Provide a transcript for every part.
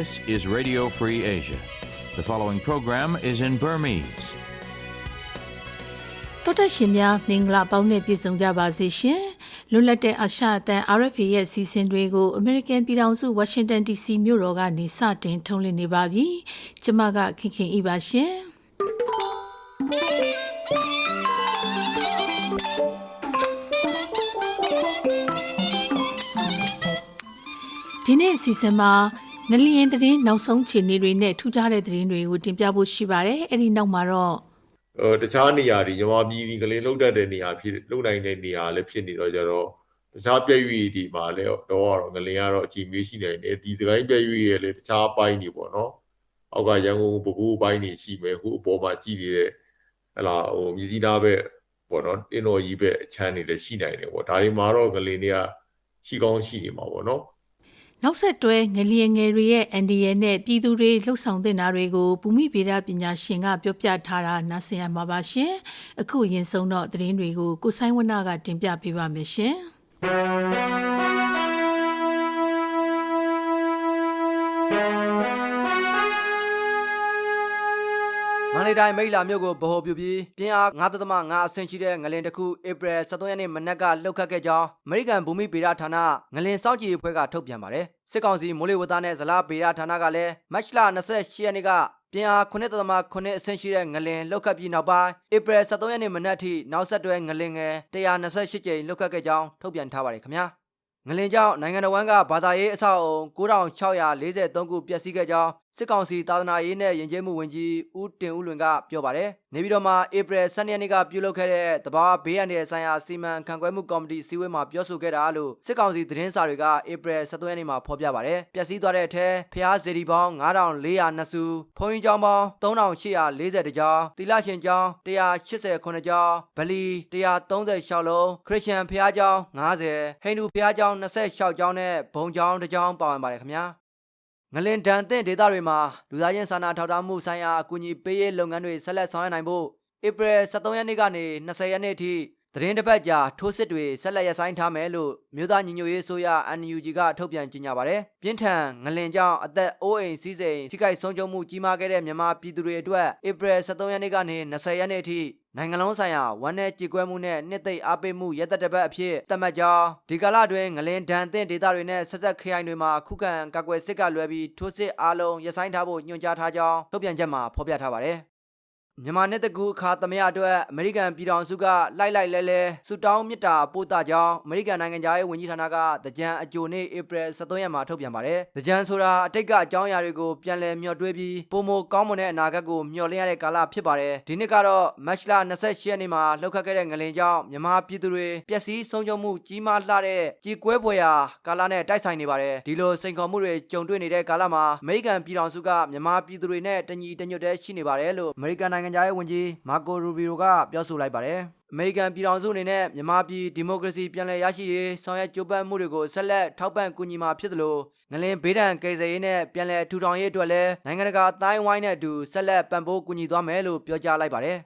This is Radio Free Asia. The following program is in Burmese. တော်တက်ရှင်များမင်္ဂလာပေါင်းနဲ့ပြည့်စုံကြပါစေရှင်လွတ်လပ်တဲ့အာရှအသံ RFA ရဲ့စီစဉ်တွေကို American ပြည်ထောင်စု Washington DC မြို့တော်ကနေစတင်ထုတ်လွှင့်နေပါပြီကျမကခင်ခင်ဤပါရှင်ဒီနေ့အစီအစဉ်မှာ ငလျင်သတင်းနောက်ဆုံးခြေနေတွေနဲ့ထူးခြားတဲ့သတင်းတွေကိုတင်ပြဖို့ရှိပါတယ်အဲ့ဒီနောက်မှာတော့ဟိုတခြားနေရာတွေညီမပြည်ဒီကလေးလှုပ်တတ်တဲ့နေရာဖြစ်လှုပ်နိုင်တဲ့နေရာလည်းဖြစ်နေတော့ကြတော့တခြားပြည့်ရွေဒီမှာလည်းတော့ကတော့ငလင်ကတော့အချိန်မေးရှိနေတယ်ဒီစကိုင်းပြည့်ရွေရဲ့လည်းတခြားပိုင်းတွေပေါ့နော်အောက်ကရန်ကုန်ပကူပိုင်းတွေရှိမယ်ဟိုအပေါ်မှာကြည့်နေတဲ့ဟလာဟိုမြကြီးနားဘက်ပေါ့နော်တင်းတော်ကြီးဘက်အချမ်းတွေလည်းရှိနိုင်တယ်ပေါ့ဒါတွေမှာတော့ငလင်တွေကရှိကောင်းရှိနေမှာပေါ့နော် နောက်ဆက်တွဲငလျင်ငယ်တွေရဲ့အန်ဒီရဲ့နဲ့ပြည်သူတွေလှုပ်ဆောင်တင်တာတွေကိုဘူမိဗေဒပညာရှင်ကပြောပြထားတာနားဆင်ရမှာပါရှင်အခုရင်ဆုံးတော့သတင်းတွေကိုကိုဆိုင်ဝနကတင်ပြပေးပါမယ်ရှင် န္တလေးတိုင်းမိတ်လာမြို့ကိုဗဟိုပြုပြီးပြင်းအား9.5အဆင့်ရှိတဲ့ငလင်တစ်ခုဧပြီ23ရက်နေ့မနက်ကလှုပ်ခတ်ခဲ့ကြောင်းအမေရိကန်ဘူမိဗေဒဌာနငလင်စောင့်ကြည့်ရေးအဖွဲ့ကထုတ်ပြန်ပါတယ်စစ်ကောင်စီမိုးလေဝသနဲ့ဇလားဗေဒဌာနကလည်းမတ်လ28ရက်နေ့ကပြင်းအား9.9အဆင့်ရှိတဲ့ငလင်လှုပ်ခတ်ပြီးနောက်ပိုင်းဧပြီ23ရက်နေ့မနက်ထိနောက်ဆက်တွဲငလင်ငယ်128ကြိမ်လှုပ်ခတ်ခဲ့ကြောင်းထုတ်ပြန်ထားပါတယ်ခင်ဗျာငလင်ကြောင့်နိုင်ငံတော်ဝန်ကဘာသာရေးအဆောက်အုံ9643ခုပျက်စီးခဲ့ကြောင်းစစ်ကောင်စီသာသနာရေးနဲ့ယဉ်ကျေးမှုဝန်ကြီးဦးတင်ဦးလွင်ကပြောပါတယ်။နေပြည်တော်မှာဧပြီ12ရက်နေ့ကပြုလုပ်ခဲ့တဲ့တဘာဘေးရန်ရဲ့ဆိုင်ရာစီမံခန့်ခွဲမှုကော်မတီစည်းဝေးမှာပြောဆိုခဲ့တာလို့စစ်ကောင်စီသတင်းစာတွေကဧပြီ17ရက်နေ့မှာဖော်ပြပါတယ်။ပျက်စီးသွားတဲ့အထက်ဖျားစေတီပေါင်း9402စုဘုံကြီးကျောင်းပေါင်း3840ကျောင်းတိလရှင်ကျောင်း189ကျောင်းဗလီ136လုံးခရစ်ယာန်ဖျားကျောင်း90ဟိန္ဒူဖျားကျောင်း26ကျောင်းနဲ့ဘုံကျောင်းတစ်ကျောင်းပါဝင်ပါတယ်ခင်ဗျာ။ ငလင်ဒန်တဲ့ဒေသတွေမှာလူသားချင်းစာနာထောက်ထားမှုဆိုင်ရာအကူအညီပေးရေးလုပ်ငန်းတွေဆက်လက်ဆောင်ရွက်နိုင်ဖို့ဧပြီ23ရက်နေ့ကနေ20ရက်နေ့အထိ သတင်းတစ်ပတ်ကြာထိုးစစ်တွေဆက်လက်ရဆိုင်ထားမယ်လို့မြို့သားညီညွတ်ရေးဆိုရ NUG ကထုတ်ပြန်ကြေညာပါတယ်။ပြင်းထန်ငလင်ကြောင့်အသက်အိုးအိမ်စီးစိမ်ထိခိုက်ဆုံးရှုံးမှုကြီးမားခဲ့တဲ့မြန်မာပြည်သူတွေအတွက်ဧပြီ23ရက်နေ့ကနေ20ရက်နေ့အထိနိုင်ငံလုံးဆိုင်ရာဝန်내ကြေကွဲမှုနဲ့နှစ်သိမ့်အားပေးမှုရသက်တပတ်အဖြစ်သတ်မှတ်ကြောင်းဒီကာလတွင်ငလင်ဒဏ်သင့်ဒေသတွေနဲ့ဆက်ဆက်ခရိုင်တွေမှာခုခံကာကွယ်စစ်ကလွယ်ပြီးထိုးစစ်အားလုံးရပ်ဆိုင်းထားဖို့ညွှန်ကြားထားကြောင်းထုတ်ပြန်ချက်မှာဖော်ပြထားပါတယ် မြန်မာနှစ်တကူအခါသမယအတွက်အမေရိကန်ပြည်ထောင်စုကလိုက်လိုက်လဲလဲဆူတောင်းမြစ်တာပို့တာကြောင်းအမေရိကန်နိုင်ငံသားရေးဝန်ကြီးဌာနကတကြံအကြိုနေ့ဧပြီ23ရက်မှာထုတ်ပြန်ပါတယ်။တကြံဆိုတာအတိတ်ကအကြောင်းအရာတွေကိုပြန်လည်မျှော်တွေးပြီးပုံမကောင်းမွန်တဲ့အနာဂတ်ကိုမျှော်လင့်ရတဲ့ကာလဖြစ်ပါတယ်။ဒီနှစ်ကတော့မတ်လ28ရက်နေ့မှာလှုပ်ခတ်ခဲ့တဲ့ငလင်ကြောင့်မြန်မာပြည်သူတွေပျက်စီးဆုံးရှုံးမှုကြီးမားလှတဲ့ကြေကွဲပွဲရာကာလနဲ့တိုက်ဆိုင်နေပါတယ်။ဒီလိုစိန်ခေါ်မှုတွေကြုံတွေ့နေတဲ့ကာလမှာအမေရိကန်ပြည်ထောင်စုကမြန်မာပြည်သူတွေနဲ့တညီတညွတ်တည်းရှိနေပါတယ်လို့အမေရိကန်နိုင်ငံသားရေးဝန်ကြီးမာကိုရူဘီရိုကပြောဆိုလိုက်ပါတယ်။အမေရိကန်ပြည်ထောင်စုအနေနဲ့မြန်မာပြည်ဒီမိုကရေစီပြန်လည်ရရှိရေးဆောင်ရွက်ကြိုးပမ်းမှုတွေကိုဆက်လက်ထောက်ပံ့ကူညီမှာဖြစ်သလိုငလင်ဘေးဒဏ်ကယ်ဆယ်ရေးနဲ့ပြန်လည်ထူထောင်ရေးအတွက်လည်းနိုင်ငံတကာအတိုင်းဝိုင်းနဲ့အတူဆက်လက်ပံ့ပိုးကူညီသွားမယ်လို့ပြောကြားလိုက်ပါတယ်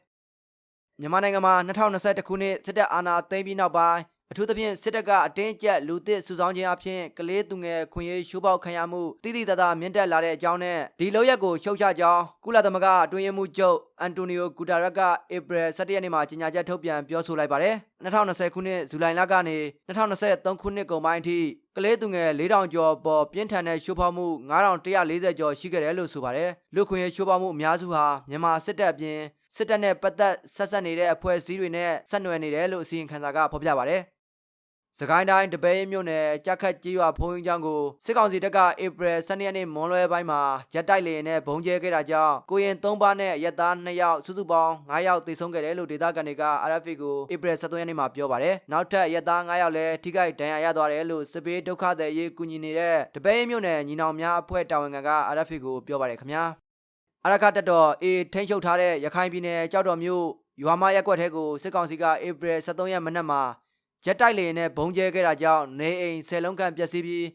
။မြန်မာနိုင်ငံမှာ2021ခုနှစ်စစ်တပ်အာဏာသိမ်းပြီးနောက်ပိုင်း အထူးသဖြင့်စစ်တပ်ကအတင်းကျပ်လူသစ်စုဆောင်းခြင်းအပြင်ကလေးသူငယ်ခွင့်ရေးရှိုးပေါက်ခံရမှုတိတိတသာမြင့်တက်လာတဲ့အကြောင်းနဲ့ဒီလောက်ရက်ကိုရှုတ်ချကြောင်းကုလသမဂ္ဂအတွင်းရေးမှူးချုပ်အန်တိုနီယိုဂူတာရက်ကဧပြီ17ရက်နေ့မှာကြေညာချက်ထုတ်ပြန်ပြောဆိုလိုက်ပါတယ်2020ခုနှစ်ဇူလိုင်လကနေ2023ခုနှစ်ကုန်ပိုင်းအထိကလေးသူငယ်4000ကျော်ပေါ်ပြင်းထန်တဲ့ရှိုးဖောက်မှု9140ကျော်ရှိခဲ့တယ်လို့ဆိုပါတယ်လူခွင့်ရေးရှိုးဖောက်မှုအများစုဟာမြန်မာစစ်တပ်အပြင်စစ်တပ်နဲ့ပတ်သက်ဆက်ဆက်နေတဲ့အဖွဲ့အစည်းတွေနဲ့ဆက်နွယ်နေတယ်လို့အစီရင်ခံစာကဖော်ပြပါတယ် စကိုင်းတိုင်းတပည့်မြို့နယ်ကြက်ခတ်ကြီးရွာဖုံးကြီးကျောင်းကိုစစ်ကောင်စီတပ်ကဧပြီ12ရက်နေ့မွန်လွဲပိုင်းမှာရက်တိုက်လေနဲ့ဘုံကျဲခဲ့တာကြောင့်ကိုရင်3ပါးနဲ့ရက်သား2ယောက်စုစုပေါင်း9ယောက်သေဆုံးခဲ့တယ်လို့ဒေသခံတွေက RFA ကိုဧပြီ13ရက်နေ့မှာပြောပါတယ်။နောက်ထပ်ရက်သား9ယောက်လည်းထိခိုက်ဒဏ်ရာရသွားတယ်လို့စစ်ပေးဒုက္ခသည်ရေးကူညီနေတဲ့တပည့်မြို့နယ်ညီနောင်များအဖွဲ့တာဝန်ခံက RFA ကိုပြောပါတယ်ခင်ဗျာ။အရခတက်တော်အေထိန်းချုပ်ထားတဲ့ရခိုင်ပြည်နယ်ကြောက်တော်မြို့ရွာမရက်ကွက်ထဲကိုစစ်ကောင်စီကဧပြီ13ရက်မနက်မှာ ရက်တိုက်လေနဲ့ဘုံကျဲခဲ့တာကြောင့်နေအိမ်ဆယ်လုံးခန့်ပျက်စီးပြီး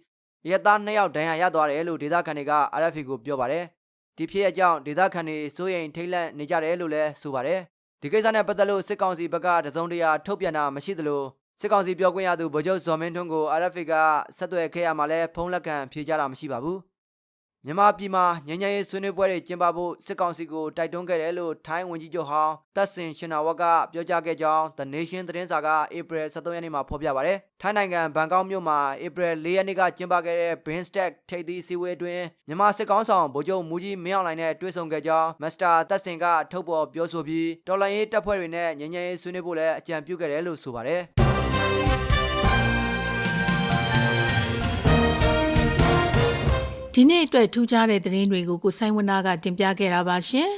ရဲသား2ယောက်ဒဏ်ရာရသွားတယ်လို့ဒေသခံတွေက RFA ကိုပြောပါတယ်။ဒီဖြစ်ရကြောင်းဒေသခံတွေစိုးရိမ်ထိတ်လန့်နေကြတယ်လို့လည်းဆိုပါတယ်။ဒီကိစ္စနဲ့ပတ်သက်လို့စစ်ကောင်စီဘက်ကတစုံတရာထုတ်ပြန်တာမရှိသလိုစစ်ကောင်စီပြောခွင့်ရသူဗိုလ်ချုပ်ဇော်မင်းထွန်းကို RFA ကဆက်သွယ်ခဲ့ရမှာလဲဖုန်းလက်ခံဖြေကြတာမရှိပါဘူး မြန်မာပြည်မှာငြိမ်းချမ်းရေးဆွေးနွေးပွဲတွေကျင်းပဖို့စစ်ကောင်စီကိုတိုက်တွန်းခဲ့တယ်လို့ထိုင်းဝန်ကြီးချုပ်ဟောင်းတပ်စင်ရှင်နာဝက်ကပြောကြားခဲ့ကြောင်း The Nation သတင်းစာကဧပြီ23ရက်နေ့မှာဖော်ပြပါတယ်။ထိုင်းနိုင်ငံဘန်ကောက်မြို့မှာဧပြီ4ရက်နေ့ကကျင်းပခဲ့တဲ့ BIMSTEC ထိပ်သီးအစည်းအဝေးအတွင်းမြန်မာစစ်ကောင်ဆောင်ဗိုလ်ချုပ်မူကြီးမင်းအောင်လှိုင်နဲ့တွေ့ဆုံခဲ့ကြောင်းမစ္စတာတပ်စင်ကထုတ်ဖော်ပြောဆိုပြီးတော်လှန်ရေးတပ်ဖွဲ့တွေနဲ့ငြိမ်းချမ်းရေးဆွေးနွေးဖို့လည်းအကြံပြုခဲ့တယ်လို့ဆိုပါတယ်။ ဒီနေ့အတွက်ထူးခြားတဲ့သတင်းတွေကိုကိုဆိုင်ဝနာကတင်ပြခဲ့တာပါရှင်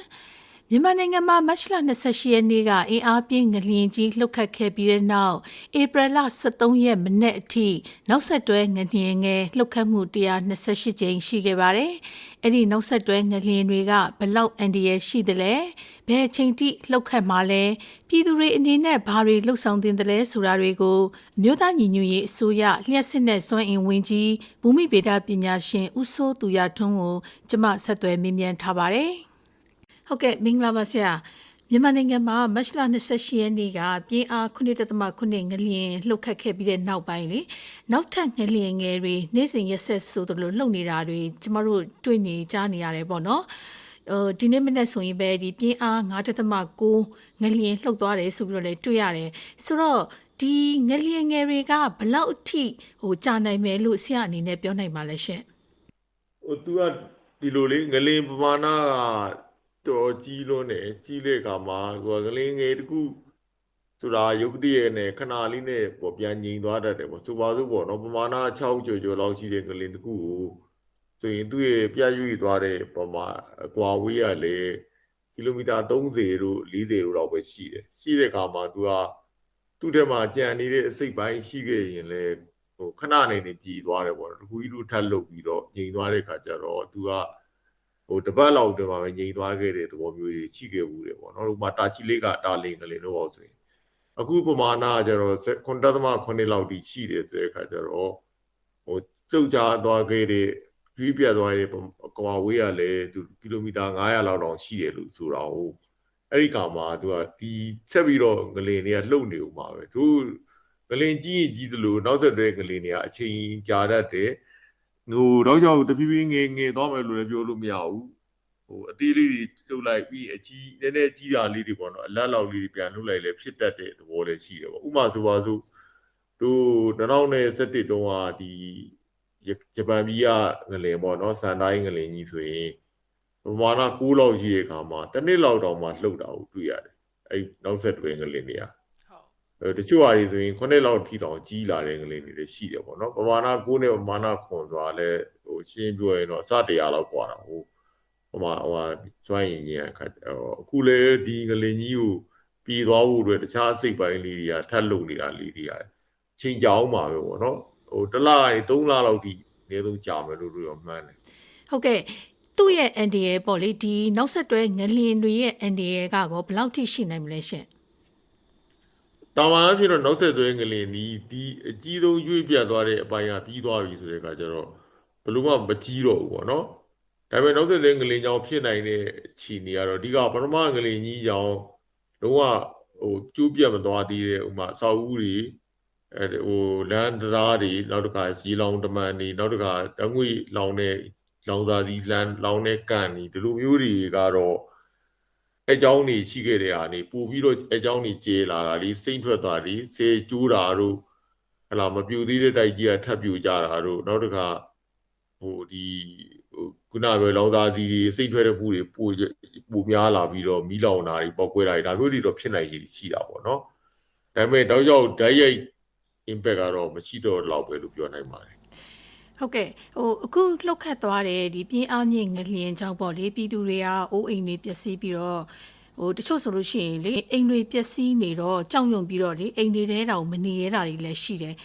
မြန်မာနိုင်ငံမှာမတ်လ28ရက်နေ့ကအင်အားပြင်းငလျင်ကြီးလှုပ်ခတ်ခဲ့ပြီးတဲ့နောက်ဧပြီလ23ရက်မနေ့အထိနောက်ဆက်တွဲငလျင်ငယ်လှုပ်ခတ်မှု128ကြိမ်ရှိခဲ့ပါတယ်။အဲ့ဒီနောက်ဆက်တွဲငလျင်တွေကဘလောက်အန်ဒီရရှိသလဲဘယ်အချိန်ထိလှုပ်ခတ်မှာလဲပြည်သူတွေအနေနဲ့ဘာတွေလှုပ်ဆောင်တင်တယ်လဲဆိုတာတွေကိုအမျိုးသားညီညွတ်ရေးအစိုးရလျှက်စစ်နဲ့စွမ်းအင်ဝင်ကြီးဘူမိဗေဒပညာရှင်ဦးစိုးသူရထွန်းကိုကျမဆက်သွယ်မေးမြန်းထားပါတယ်။ ဟုတ်ကဲ့မင်္ဂလာပါဆရာမြန်မာနိုင်ငံမှာမတ်လ28ရက်နေ့ကပြင်းအား9.9ငလျင်လှုပ်ခတ်ခဲ့ပြီးတဲ့နောက်ပိုင်းလေနောက်ထပ်ငလျင်ငယ်တွေနေ့စဉ်ရက်ဆက်ဆိုသလိုလှုပ်နေတာတွေကျမတို့တွေ့နေကြားနေရတယ်ပေါ့နော်ဟိုဒီနေ့မနေ့ဆိုရင်ပဲဒီပြင်းအား9.9ငလျင်လှုပ်သွားတယ်ဆိုပြီးတော့လည်းတွေ့ရတယ်ဆိုတော့ဒီငလျင်ငယ်တွေကဘလောက်အထိဟိုကြာနိုင်မယ်လို့ဆရာအနေနဲ့ပြောနိုင်ပါလဲရှင်ဟို तू ကဒီလိုလေငလင်ပမာဏက တော်ကြီးလွန်းတယ်ကြီးတဲ့အခါမှာဟိုကငလင်ငယ်တစ်ခုဆိုတာယုတ်တိရဲ့နဲ့ခဏလေးနဲ့ပေါ့ပြန်ငြိမ်သွားတတ်တယ်ပေါ့ဆိုပါစို့ပေါ့နော်ပမာဏ6ကျော်ကျော်လောက်ရှိတဲ့ငလင်တစ်ခုကိုဆိုရင်သူ့ရဲ့ပြရွေ့သွားတဲ့ပမာအကွာဝေးရလေကီလိုမီတာ30တို့40တို့လောက်ပဲရှိတယ်ရှိတဲ့အခါမှာ तू ကသူ့ထဲမှာကြံနေတဲ့အစိတ်ပိုင်းရှိခဲ့ရင်လေဟိုခဏနေနေပြည်သွားတယ်ပေါ့နော်တခုကြီးတို့ထပ်လုတ်ပြီးတော့ငြိမ်သွားတဲ့ခါကျတော့ तू က ဟိုတပတ်လောက်တည်းမှာပဲငြိမ်သွားခဲ့တဲ့သဘောမျိုးကြီးရှိခဲ့ဘူးတယ်ပေါ့နော်ဟိုမှာတာချီလေးကတာလင်ကလေးတော့ပေါ့ဆိုရင်အခုပမာဏကကျတော့9.9လောက်တိရှိတယ်ဆိုတဲ့အခါကျတော့ဟိုကျုပ်ချသွားခဲ့တဲ့ကျွေးပြတ်သွားတဲ့ကွာဝေးရလဲသူကီလိုမီတာ900လောက်တောင်ရှိတယ်လို့ဆိုတာဟုတ်အဲ့ဒီကမှာသူကဒီဆက်ပြီးတော့ငလင်တွေကလှုပ်နေဦးမှာပဲသူငလင်ကြီးရင်ကြီးသလိုနောက်ဆက်တွဲငလင်တွေကအချိန်ကြာတတ်တယ် ဟိုတော့ကြောင့်တဖြည်းဖြည်းငယ်ငယ်သွားမယ်လို့လည်းပြောလို့မရဘူးဟိုအသေးလေးတွေလှုပ်လိုက်ပြီးအကြီးနည်းနည်းကြီးတာလေးတွေပေါ့နော်အလတ်လောက်လေးတွေပြန်လှုပ်လိုက်လဲဖြစ်တတ်တဲ့သဘောလည်းရှိတယ်ပေါ့ဥပမာဆိုပါစို့တို့2017တုန်းကဒီဂျပန်ပြည်ကငလင်ပေါ့နော်စန်တိုင်းငလင်ကြီးဆိုရင်ပမာဏ6လောက်ရှိတဲ့အခါမှာတစ်နှစ်လောက်တောင်မှလှုပ်တာကိုတွေ့ရတယ်အဲ့နောက်ဆက်တွဲငလင်တွေကဟု တ် အဲတချို့ဟာတွေဆိုရင်9လောက်ထိတောင်ကြီးလာတဲ့ငလင်တွေလည်းရှိတယ်ပေါ့နော်ပမာဏ9နဲ့ပမာဏ9ဆိုတာလည်းဟိုရှင်းပြောရင်တော့အစတရားလောက်กว่าတာဟိုဟိုမှာဟိုဟာစွမ်းရင်ကြီးအခါအခုလေဒီငလင်ကြီးကိုပြည်သွားဖို့အတွက်တခြားအစိတ်ပိုင်းလေးတွေကထပ်လုံနေတာလေးတွေကချိန်ကြောင်းမှာပဲပေါ့နော်ဟိုတစ်လကနေ3လလောက်ထိအနည်းဆုံးကြာမယ်လို့ပြောမှန်းတယ် ဟုတ်ကဲ့သူ့ရဲ့ NDA ပေါ့လေဒီနောက်ဆက်တွဲငလျင်တွေရဲ့ NDA ကကောဘယ်လောက်ထိရှိနိုင်မလဲရှင် တာဝန်အဖြစ်တော့နောက်ဆက်သွဲငလင်ဒီဒီအကြီးဆုံးရွေ့ပြတ်သွားတဲ့အပိုင်းကပြီးသွားပြီဆိုတဲ့အခါကျတော့ဘယ်လို့မှမကြီးတော့ဘူးပေါ့နော်ဒါပေမဲ့နောက်ဆက်သွဲငလင်ကြောင့်ဖြစ်နိုင်တဲ့ခြေနေကတော့အဓိကပထမငလင်ကြီးကြောင့်လုံးဝဟိုကျိုးပြတ်မသွားသေးတဲ့ဥမာအဆောက်အဦတွေအဲဟိုလမ်းတရားတွေနောက်တစ်ခါစီလောင်တမန်တွေနောက်တစ်ခါတငွေလောင်တဲ့လောင်စာစီလမ်းလောင်တဲ့ကန်တွေဒီလိုမျိုးတွေကတော့ အကြောင်းတွေရှိခဲ့တဲ့ဟာနေပို့ပြီးတော့အကြောင်းတွေကျေလာတာဒီစိမ့်ထွက်သွားဒီဆေးကျိုးတာတို့ဟလာမပြူသေးတဲ့တိုက်ကြီးကထပ်ပြူကြတာတို့နောက်တစ်ခါဟိုဒီဟိုခုနပြောလောင်သားစီတွေစိတ်ထွက်တဲ့ပူတွေပိုပိုများလာပြီးတော့မီးလောင်တာတွေပေါက်ကွဲတာတွေဒါမျိုးတွေတော့ဖြစ်နိုင်ရည်ရှိတာပေါ့နော်ဒါပေမဲ့တောက်ရောက်ဓာတ်ရိုက် impact ကတော့မရှိတော့တော့ပဲလို့ပြောနိုင်ပါတယ် ဟုတ်ကဲ့ဟိုအခုလှုပ်ခတ်သွားတဲ့ဒီပြင်းအားမြင့်ငလျင်ကြောင့်ပေါ့လေပြည်သူတွေကအိုးအိမ်တွေပျက်စီးပြီးတော့ဟိုတချို့ဆိုလို့ရှိရင်လေအိမ်တွေပျက်စီးနေတော့ကြောက်ရွံ့ပြီးတော့လေအိမ်တွေထဲတောင်မနေရတာတွေလည်းရှိတယ်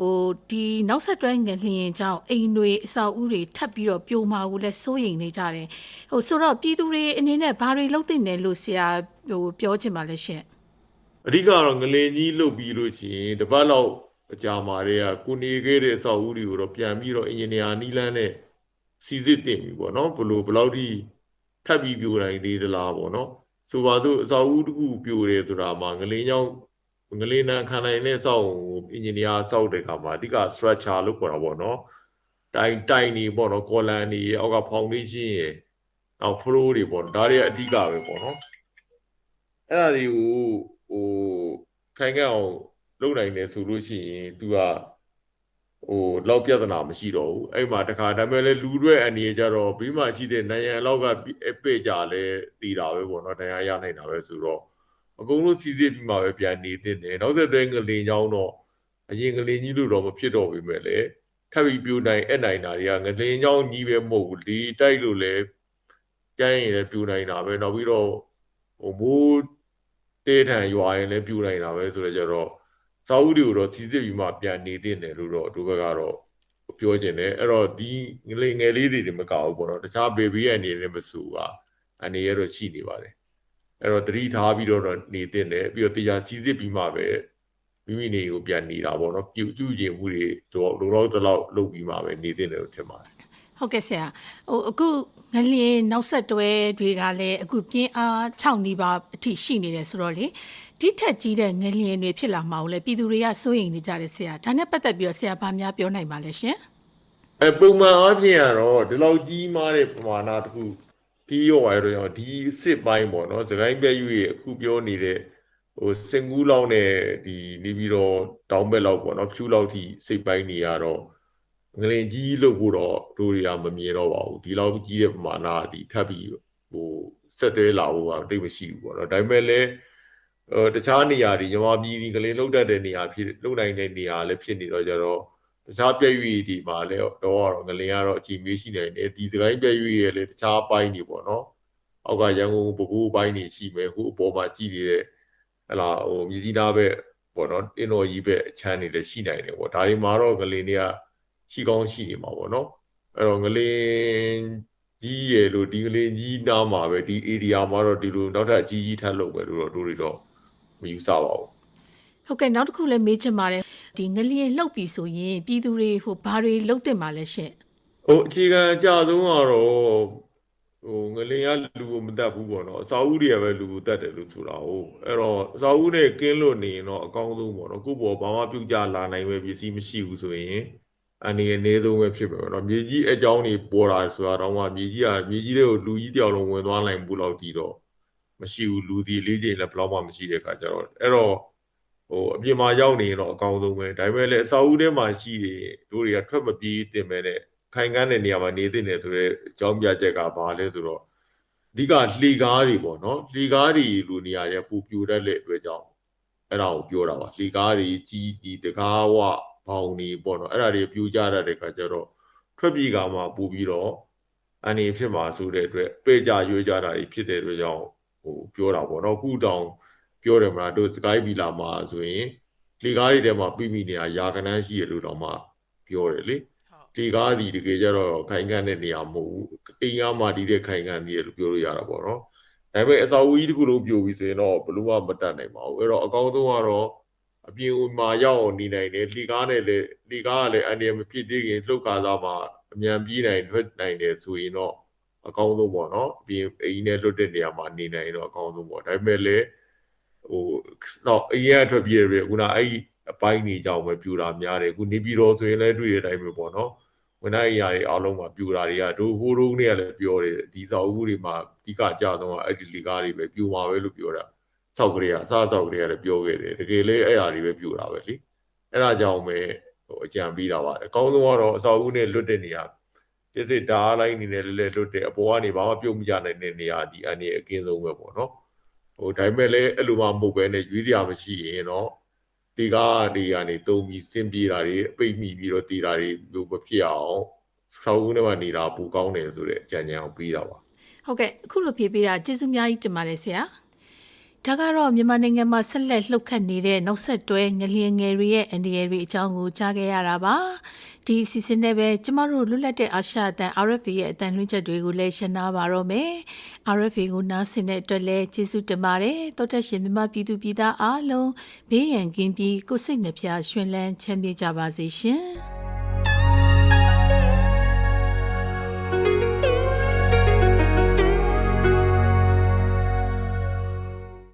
ဟိုဒီနောက်ဆက်တွဲငလျင်ကြောင့်အိမ်တွေအဆောက်အဦတွေထပ်ပြီးတော့ပြိုမာကိုလည်းစိုးရိမ်နေကြတယ်ဟိုဆိုတော့ပြည်သူတွေအနေနဲ့ဘာတွေလုပ်သင့်တယ်လို့ဆရာဟိုပြောချင်ပါလဲရှင်အဓိကတော့ငလင်ကြီးလုတ်ပြီးလို့ရှိရင်တပတ်လောက် အကြာမှာတည်းကကိုနေခဲ့တဲ့အဆောက်အဦတွေကိုတော့ပြန်ပြီးတော့အင်ဂျင်နီယာနီးလန်းနဲ့စီစစ်တင်ပြီပေါ့နော်ဘလို့ဘယ်လောက်ထိထပ်ပြီးပြိုတိုင်းသေးသလားပေါ့နော်ဆိုပါစို့အဆောက်အဦတစ်ခုပြိုတယ်ဆိုတာမှာငလင်ကြောင့်ငလင်နံခံနိုင်တဲ့အဆောက်အဦကိုအင်ဂျင်နီယာဆောက်တဲ့အခါမှာအဓိက structure လို့ခေါ်တာပေါ့နော်တိုင်တိုင်နေပေါ့နော်ကော်လန်နေအောက်ကဖောင်ဒေးရှင်းရယ်နောက်ဖလိုးတွေပေါ့နော်ဒါတွေကအဓိကပဲပေါ့နော်အဲ့ဒါတွေကိုဟိုခိုင်ခံ့အောင် လုပ်နိုင်တယ်ဆိုလို့ရှိရင် तू ကဟိုလောက်ပြဿနာမရှိတော့ဘူးအဲ့မှာတခါဒါပေမဲ့လေလူတွေအနေနဲ့ကြတော့ပြီးမှရှိတဲ့နိုင်ရန်လောက်ကပဲ့ကြလဲတည်တာပဲပေါ့နော်တရားရနိုင်တာပဲဆိုတော့အကုန်လုံးစီစစ်ပြီးမှပဲပြန်နေတင်တယ်နောက်ဆက်တွဲငလင်ချောင်းတော့အရင်ငလင်ကြီးလို့တော့မဖြစ်တော့ပြီမဲ့လေထပ်ပြီးပြိုနိုင်အဲ့နိုင်တာတွေကငလင်ချောင်းကြီးပဲမဟုတ်ဘူးလေတိုက်လို့လဲကျန်းရင်လည်းပြိုနိုင်တာပဲနောက်ပြီးတော့ဟိုမိုးတေးထန်ရွာရင်လည်းပြိုနိုင်တာပဲဆိုတော့ကြတော့ စာအုပ်တွေကိုတော့စီစစ်ပြီးမှပြန်နေတင်တယ်လို့တော့တို့ဘက်ကတော့ပြောကျင်တယ်အဲ့တော့ဒီငလင်ငယ်လေးတွေမကဘူးပေါ့နော်တခြားဘေဘီရဲ့အနေနဲ့မဆူပါအနေရတော့ရှိနေပါတယ်အဲ့တော့တတိထားပြီးတော့နေတင်တယ်ပြီးတော့တရားစီစစ်ပြီးမှပဲမိမိနေကိုပြန်နေတာပေါ့နော်ပြုကျူကျင်မှုတွေတော့လိုတော့တလောက်လုပ်ပြီးမှပဲနေတင်တယ်လို့ထင်ပါတယ် ဟုတ်ကဲ့ဆရာဟိုအခုငလျင်နောက်ဆက်တွဲတွေကလည်းအခုပြင်းအား6နီးပါးအထိရှိနေတယ်ဆိုတော့လေဒီထက်ကြီးတဲ့ငလျင်တွေဖြစ်လာမှာကိုလည်းပြည်သူတွေကစိုးရိမ်နေကြတယ်ဆရာဒါနဲ့ပတ်သက်ပြီးတော့ဆရာဘာများပြောနိုင်ပါလဲရှင်အဲပုံမှန်အားဖြင့်ကတော့ဒီလောက်ကြီးမားတဲ့ပမာဏတစ်ခုပြီးရောရတော့ဒီစစ်ပိုင်းပေါ့နော်သခိုင်းပြည့်ရွေအခုပြောနေတဲ့ဟိုစင်ကူးလောက်နဲ့ဒီနေပြီးတော့တောင်းဘက်လောက်ပေါ့နော်ဖြူလောက်ထိစိတ်ပိုင်းနေရတော့ ငလင်ကြီးလို့ဖို့တော့တို့တွေကမမြင်တော့ပါဘူးဒီလောက်ကြီးတဲ့ပမာဏဒီထပ်ပြီးဟိုဆက်တွဲလာဖို့ကတိတ်မရှိဘူးပေါ့နော်ဒါပေမဲ့လည်းဟိုတခြားနေရာတွေညီမပြည်ဒီကလေးလှုပ်တတ်တဲ့နေရာဖြစ်လှုပ်နိုင်တဲ့နေရာလည်းဖြစ်နေတော့ကြတော့တခြားပြည့်ရွေဒီမှာလည်းတော့ကတော့ငလင်ကတော့အချိန်မေးရှိနေတယ်ဒီစကိုင်းပြည့်ရွေရဲ့လည်းတခြားပိုင်းတွေပေါ့နော်အောက်ကရန်ကုန်ပကူပိုင်းတွေရှိမယ်ဟိုအပေါ်မှာကြည့်နေတဲ့ဟလာဟိုမြကြီးနားဘက်ပေါ့နော်တင်းတော်ကြီးဘက်အချမ်းတွေလည်းရှိနိုင်တယ်ပေါ့ဒါတွေမှာတော့ငလင်တွေက ရှိကောင်းရှိနေမှာပေါ့နော်အဲ့တော့ငလင်ကြီးရဲ့လို့ဒီငလင်ကြီးနားမှာပဲဒီ area မှာတော့ဒီလိုနောက်ထပ်အကြီးကြီးထပ်လုပ်ပဲလို့တော့တို့တွေတော့မယူဆပါဘူးဟုတ်ကဲ့နောက်တစ်ခုလည်းမေးချင်ပါတယ်ဒီငလျင်လှုပ်ပြီဆိုရင်ပြည်သူတွေဟိုဘာတွေလှုပ်တင်ပါလဲရှင်ဟိုအခြေခံအကြဆုံးကတော့ဟိုငလင်ကလူကိုမတတ်ဘူးပေါ့နော်အစာအုပ်တွေကပဲလူကိုတတ်တယ်လို့ဆိုတာဟုတ်အဲ့တော့အစာအုပ်နဲ့ကင်းလို့နေရင်တော့အကောင်းဆုံးပေါ့နော်ကိုယ့်ဘောဘာမှပြုတ်ကြလာနိုင်ပဲပစ္စည်းမရှိဘူးဆိုရင် အနေအနည်းဆုံးပဲဖြစ်ပဲပေါ့နော်မြေကြီးအကြောင်းတွေပေါ်လာဆိုတာတော့မှမြေကြီးကမြေကြီးတွေကိုလူကြီးတယောက်လုံးဝင်သွားနိုင်ဘူးလို့ဒီတော့မရှိဘူးလူဒီလေးချိန်လည်းဘယ်တော့မှမရှိတဲ့အခါကျတော့အဲ့တော့ဟိုအပြင်မှာရောက်နေရင်တော့အကောင်းဆုံးပဲဒါပေမဲ့လည်းအစာအုပ်ထဲမှာရှိတယ်တို့တွေကထွက်မပြေးတင်မဲ့တဲ့ခိုင်ကန်းတဲ့နေရာမှာနေတင်တယ်ဆိုတော့အကြောင်းပြချက်ကဘာလဲဆိုတော့အဓိကလှေကားတွေပေါ့နော်လှေကားတွေလူနေရာရဲ့ပူပြိုတတ်တဲ့အတွက်ကြောင့်အဲ့ဒါကိုပြောတာပါလှေကားတွေကြီးဒီတကားဝ ဘောင်တွေပေါ့နော်အဲ့ဒါတွေပြိုကျတတ်တဲ့ခါကျတော့ထွက်ပြေးကမှပူပြီးတော့အနေဖြစ်မှာဆိုတဲ့အတွက်ပေကြရွေးကြတာတွေဖြစ်တဲ့အတွက်ကြောင့်ဟိုပြောတာပေါ့နော်ခုတောင်ပြောတယ်မလားတို့စကိုင်းဘီလာမှာဆိုရင်လေကားတွေထဲမှာပြိမိနေတာယာကနန်းရှိရလို့တော့မှပြောတယ်လေလေကားဒီတကယ်ကြတော့ခိုင်ခံ့တဲ့နေရာမဟုတ်ဘူးအိမ်ကားမှာဒီတဲ့ခိုင်ခံ့နေရလို့ပြောလို့ရတာပေါ့နော်ဒါပေမဲ့အစာဝီးတစ်ခုလုံးပြိုပြီဆိုရင်တော့ဘလို့မှမတတ်နိုင်ပါဘူးအဲ့တော့အကောင်းဆုံးကတော့ အပြင်မှာရောက်အောင်နေနိုင်တယ်လေကားနဲ့လေလေကားကလည်းအနေမဖြစ်သေးခင်လှုပ်ကားသားမှာအမြန်ပြေးနိုင်ထွက်နိုင်တယ်ဆိုရင်တော့အကောင်းဆုံးပေါ့နော်အပြင်အိမ်နဲ့လွတ်တဲ့နေရာမှာနေနိုင်ရင်တော့အကောင်းဆုံးပေါ့ဒါပေမဲ့လည်းဟိုတော့အရင်ကထွက်ပြေးတယ်ခုနအဲ့ဒီအပိုင်းနေကြောင်ပဲပြူတာများတယ်ခုနေပြည်တော်ဆိုရင်လည်းတွေ့တဲ့အတိုင်းပဲပေါ့နော်ဝန်ထမ်းအရာတွေအားလုံးမှာပြူတာတွေကတို့ဟိုတုန်းတွေကလည်းပြောတယ်ဒီစာအုပ်တွေမှာအဓိကအကြဆုံးကအဲ့ဒီလီကားတွေပဲပြူမှာပဲလို့ပြောတာ စောက်ကလေးကအစားစောက်ကလေးကလည်းပြောခဲ့တယ်တကယ်လည်းအဲ့အရာတွေပဲပြူတာပဲလीအဲ့ဒါကြောင့်ပဲဟိုအကြံပေးတာပါအကောင်းဆုံးကတော့အစာအုပ်နဲ့လွတ်တဲ့နေရာပြစ်စစ်ဓာတ်လိုက်နေတယ်လည်းလွတ်တယ်အပေါ်ကနေဘာမှပြုတ်မကြနိုင်တဲ့နေရာဒီအနေအကင်းဆုံးပဲပေါ့နော်ဟိုဒါပေမဲ့လည်းအဲ့လိုမှမဟုတ်ပဲနဲ့ရွေးစရာမရှိရင်တော့ဒီကားတွေကနေတုံးပြီးစင်ပြေတာတွေအပိတ်မိပြီးတော့တည်တာတွေလို့မဖြစ်အောင်ဆောက်ဦးထဲမှာနေတာပူကောင်းတယ်ဆိုတဲ့အကြံဉာဏ်ကိုပေးတာပါဟုတ်ကဲ့အခုလိုဖြေပေးတာကျေးဇူးအများကြီးတင်ပါတယ်ဆရာ ဒါကတော့မြန်မာနိုင်ငံမှာဆက်လက်လှုပ်ခတ်နေတဲ့နောက်ဆက်တွဲငလျင်ငယ်တွေရဲ့အန်ဒီရတွေအကြောင်းကိုကြားခဲ့ရတာပါဒီအစီအစဉ်နဲ့ပဲကျမတို့လွတ်လပ်တဲ့အာရှအတန် RFA ရဲ့အတန်လွှင့်ချက်တွေကိုလည်းရှင်းနာပါတော့မယ် RFA ကိုနားဆင်တဲ့အတွက်လည်းကျေးဇူးတင်ပါတယ်တောတက်ရှင်မြန်မာပြည်သူပြည်သားအားလုံးဘေးရန်ကင်းပြီးကိုယ်စိတ်နှပြရွှင်လန်းချမ်းမြေ့ကြပါစေရှင်